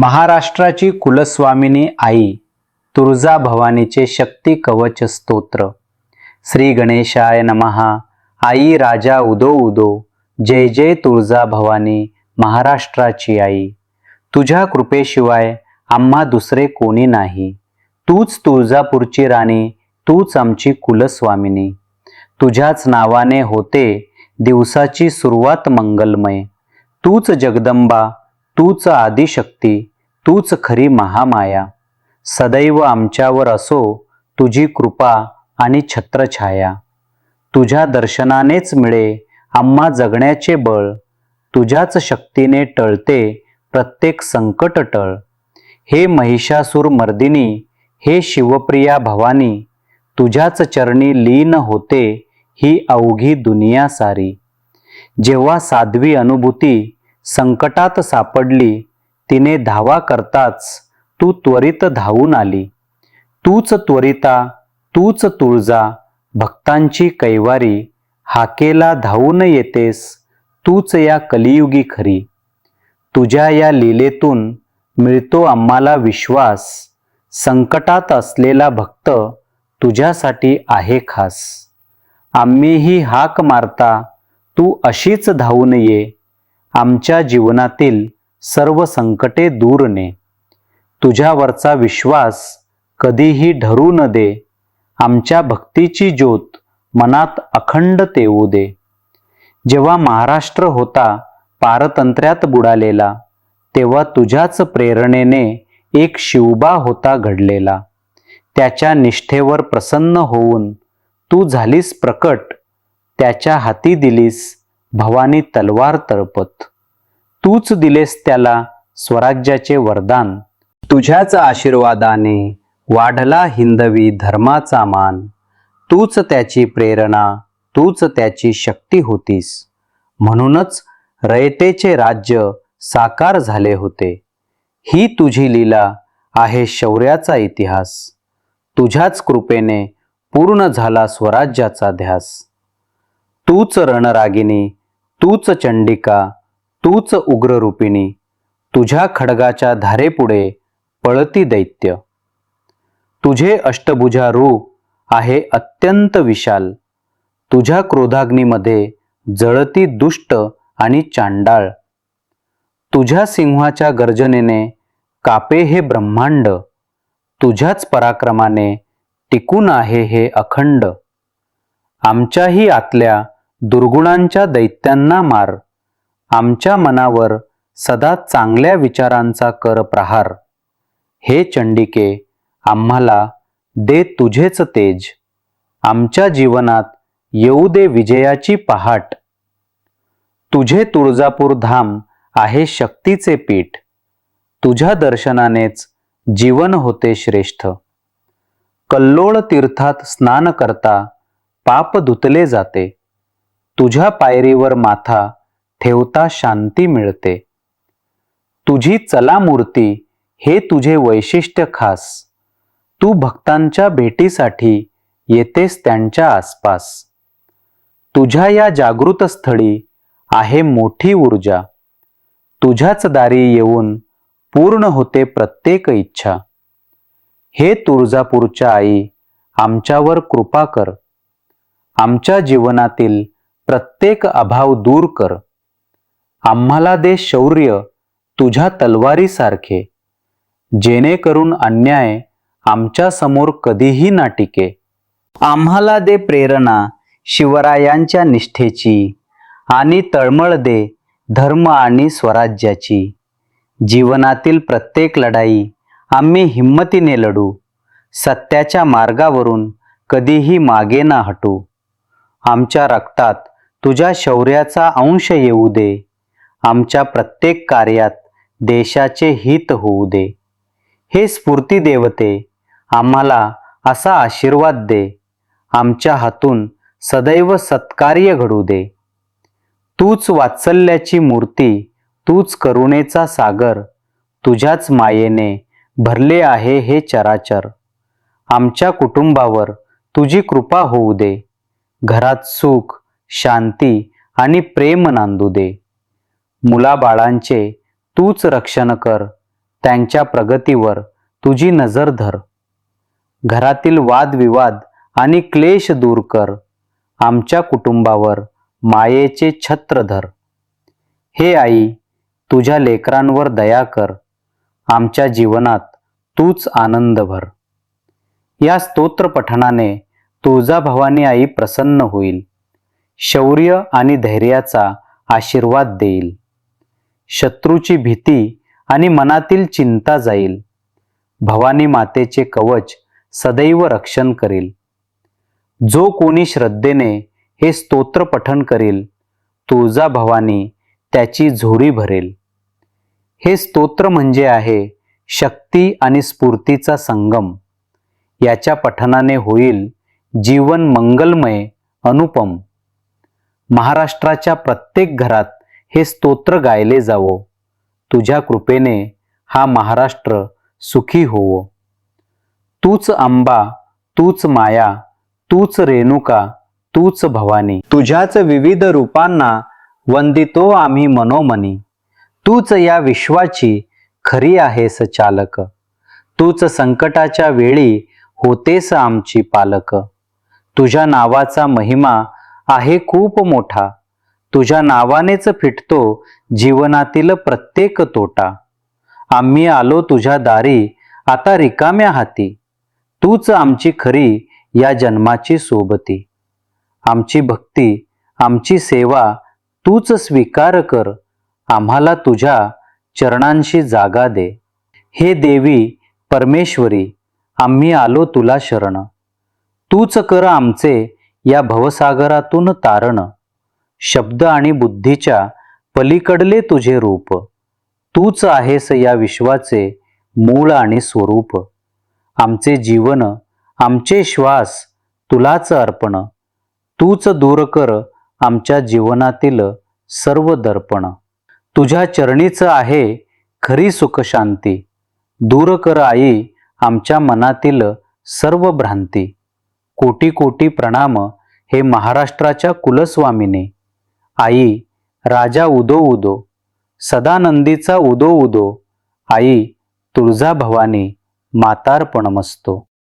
महाराष्ट्राची कुलस्वामिनी आई तुळजा भवानीचे शक्ती कवच स्तोत्र. श्री गणेशाय नमहा आई राजा उदो उदो. जय जय तुळजा भवानी महाराष्ट्राची आई. तुझ्या कृपेशिवाय आम्हा दुसरे कोणी नाही. तूच तुळजापूरची राणी तूच आमची कुलस्वामिनी. तुझ्याच नावाने होते दिवसाची सुरुवात मंगलमय. तूच जगदंबा तूच आदिशक्ती. तूच खरी महामाया. सदैव आमच्यावर असो तुझी कृपा आणि छत्रछाया. तुझ्या दर्शनानेच मिळे आम्हा जगण्याचे बळ. तुझ्याच शक्तीने टळते प्रत्येक संकट टळ. हे महिषासूर मर्दिनी हे शिवप्रिया भवानी तुझ्याच चरणी लीन होते ही अवघी दुनिया सारी. जेव्हा साध्वी अनुभूती संकटात सापडली तिने धावा करताच तू त्वरित धावून आली. तूच त्वरिता तूच तुळजा भक्तांची कैवारी हाकेला धावून येतेस तूच या कलियुगी खरी. तुझ्या या लीलेतून मिळतो आम्हाला विश्वास संकटात असलेला भक्त तुझ्यासाठी आहे खास. आम्हीही हाक मारता तू अशीच धावून ये. आमच्या जीवनातील सर्व संकटे दूर ने. तुझ्यावरचा विश्वास कधीही ढरू न दे. आमच्या भक्तीची ज्योत मनात अखंड तेवू दे. जेव्हा महाराष्ट्र होता पारतंत्र्यात बुडालेला तेव्हा तुझ्याच प्रेरणेने एक शिवबा होता घडलेला. त्याच्या निष्ठेवर प्रसन्न होऊन तू झालीस प्रकट त्याच्या हाती दिलीस भवानी तलवार तळपत. तूच दिलेस त्याला स्वराज्याचे वरदान. तुझ्याच आशीर्वादाने वाढला हिंदवी धर्माचा मान. तूच त्याची प्रेरणा तूच त्याची शक्ती होतीस. म्हणूनच रयतेचे राज्य साकार झाले होते. ही तुझी लीला आहे शौर्याचा इतिहास. तुझ्याच कृपेने पूर्ण झाला स्वराज्याचा ध्यास. तूच रणरागिनी तूच चंडिका तूच उग्ररूपिणी तुझ्या खडगाच्या धारेपुढे पळती दैत्य. तुझे अष्टभुजा रूप आहे अत्यंत विशाल. तुझ्या क्रोधाग्नीमध्ये जळती दुष्ट आणि चांडाळ. तुझ्या सिंहाच्या गर्जनेने कापे हे ब्रह्मांड. तुझ्याच पराक्रमाने टिकून आहे हे अखंड. आमच्याही आतल्या दुर्गुणांच्या दैत्यांना मार. आमच्या मनावर सदा चांगल्या विचारांचा कर प्रहार. हे चंडिके आम्हाला दे तुझेच तेज. आमच्या जीवनात येऊ दे विजयाची पहाट. तुझे तुळजापूर धाम आहे शक्तीचे पीठ. तुझ्या दर्शनानेच जीवन होते श्रेष्ठ. कल्लोळ तीर्थात स्नान करता पाप धुतले जाते. तुझ्या पायरीवर माथा ठेवता शांती मिळते. तुझी चला मूर्ती हे तुझे वैशिष्ट्य खास. तू भक्तांच्या भेटीसाठी येतेस त्यांच्या आसपास. तुझ्या या जागृत स्थळी आहे मोठी ऊर्जा. तुझ्याच दारी येऊन पूर्ण होते प्रत्येक इच्छा. हे तुळजापूरच्या आई आमच्यावर कृपा कर. आमच्या जीवनातील प्रत्येक अभाव दूर कर. आम्हाला दे शौर्य तुझ्या तलवारीसारखे. जेणेकरून अन्याय आमच्यासमोर कधीही ना टिके. आम्हाला दे प्रेरणा शिवरायांच्या निष्ठेची आणि तळमळ दे धर्म आणि स्वराज्याची. जीवनातील प्रत्येक लढाई आम्ही हिंमतीने लढू. सत्याच्या मार्गावरून कधीही मागे ना हटू. आमच्या रक्तात तुझ्या शौर्याचा अंश येऊ दे. आमच्या प्रत्येक कार्यात देशाचे हित होऊ दे. हे स्फूर्ती देवते आम्हाला असा आशीर्वाद दे. आमच्या हातून सदैव सत्कार्य घडू दे. तूच वात्सल्याची मूर्ती तूच करुणेचा सागर तुझ्याच मायेने भरले आहे हे चराचर. आमच्या कुटुंबावर तुझी कृपा होऊ दे. घरात सुख शांती आणि प्रेम नांदू दे. मुलाबाळांचे तूच रक्षण कर त्यांच्या प्रगतीवर तुझी नजर धर. घरातील वादविवाद आणि क्लेश दूर कर आमच्या कुटुंबावर मायेचे छत्र धर. हे आई तुझ्या लेकरांवर दया कर आमच्या जीवनात तूच आनंद भर. या स्तोत्रपठणाने तुळजाभवानी आई प्रसन्न होईल शौर्य आणि धैर्याचा आशीर्वाद देईल. शत्रूची भीती आणि मनातील चिंता जाईल. भवानी मातेचे कवच सदैव रक्षण करील. जो कोणी श्रद्धेने हे स्तोत्र पठण करील तुळजा भवानी त्याची झोडी भरेल. हे स्तोत्र म्हणजे आहे शक्ती आणि स्फूर्तीचा संगम. याच्या पठनाने होईल जीवन मंगलमय अनुपम. महाराष्ट्राच्या प्रत्येक घरात हे स्तोत्र गायले जावो. तुझ्या कृपेने हा महाराष्ट्र सुखी होवो. तूच आंबा तूच माया तूच रेणुका तूच भवानी. तुझ्याच विविध रूपांना वंदितो आम्ही मनोमनी. तूच या विश्वाची खरी आहेस चालक. तूच संकटाच्या वेळी होतेस आमची पालक. तुझ्या नावाचा महिमा आहे खूप मोठा. तुझ्या नावानेच फिटतो जीवनातील प्रत्येक तोटा. आम्ही आलो तुझ्या दारी आता रिकाम्या हाती. तूच आमची खरी या जन्माची सोबती. आमची भक्ती आमची सेवा तूच स्वीकार कर. आम्हाला तुझ्या चरणांशी जागा दे. हे देवी परमेश्वरी आम्ही आलो तुला शरण. तूच कर आमचे या भवसागरातून तारण. शब्द आणि बुद्धीच्या पलीकडले तुझे रूप. तूच आहेस या विश्वाचे मूळ आणि स्वरूप. आमचे जीवन आमचे श्वास तुलाच अर्पण. तूच दूर कर आमच्या जीवनातील सर्व दर्पण. तुझ्या चरणीचं आहे खरी सुखशांती. दूर कर आई आमच्या मनातील सर्व भ्रांती. कोटी कोटी प्रणाम हे महाराष्ट्राच्या कुलस्वामीने. आई राजा उदो उदो सदानंदीचा उदो उदो आई तुळजा भवानी मातार्पणमस्तो.